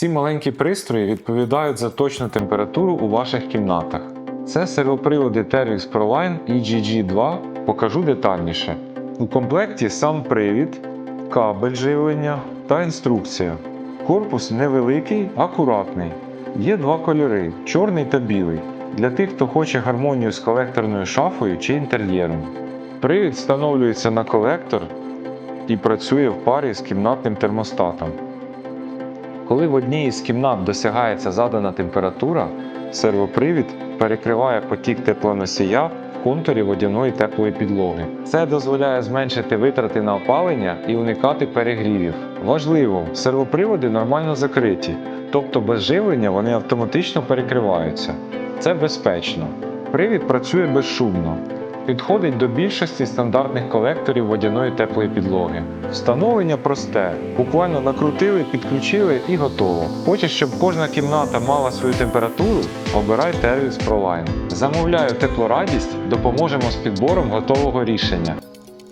Ці маленькі пристрої відповідають за точну температуру у ваших кімнатах. Це сервоприводи Tervix ProLine EGG2, покажу детальніше. У комплекті сам привід, кабель живлення та інструкція. Корпус невеликий, акуратний. Є два кольори чорний та білий. Для тих, хто хоче гармонію з колекторною шафою чи інтер'єром. Привід встановлюється на колектор і працює в парі з кімнатним термостатом. Коли в одній із кімнат досягається задана температура, сервопривід перекриває потік теплоносія в контурі водяної теплої підлоги. Це дозволяє зменшити витрати на опалення і уникати перегрівів. Важливо, сервоприводи нормально закриті, тобто без живлення вони автоматично перекриваються. Це безпечно. Привід працює безшумно. Підходить до більшості стандартних колекторів водяної теплої підлоги. Встановлення просте. Буквально накрутили, підключили і готово. Хочеш, щоб кожна кімната мала свою температуру? Обирай Тервіс ProLine. Замовляю теплорадість, допоможемо з підбором готового рішення.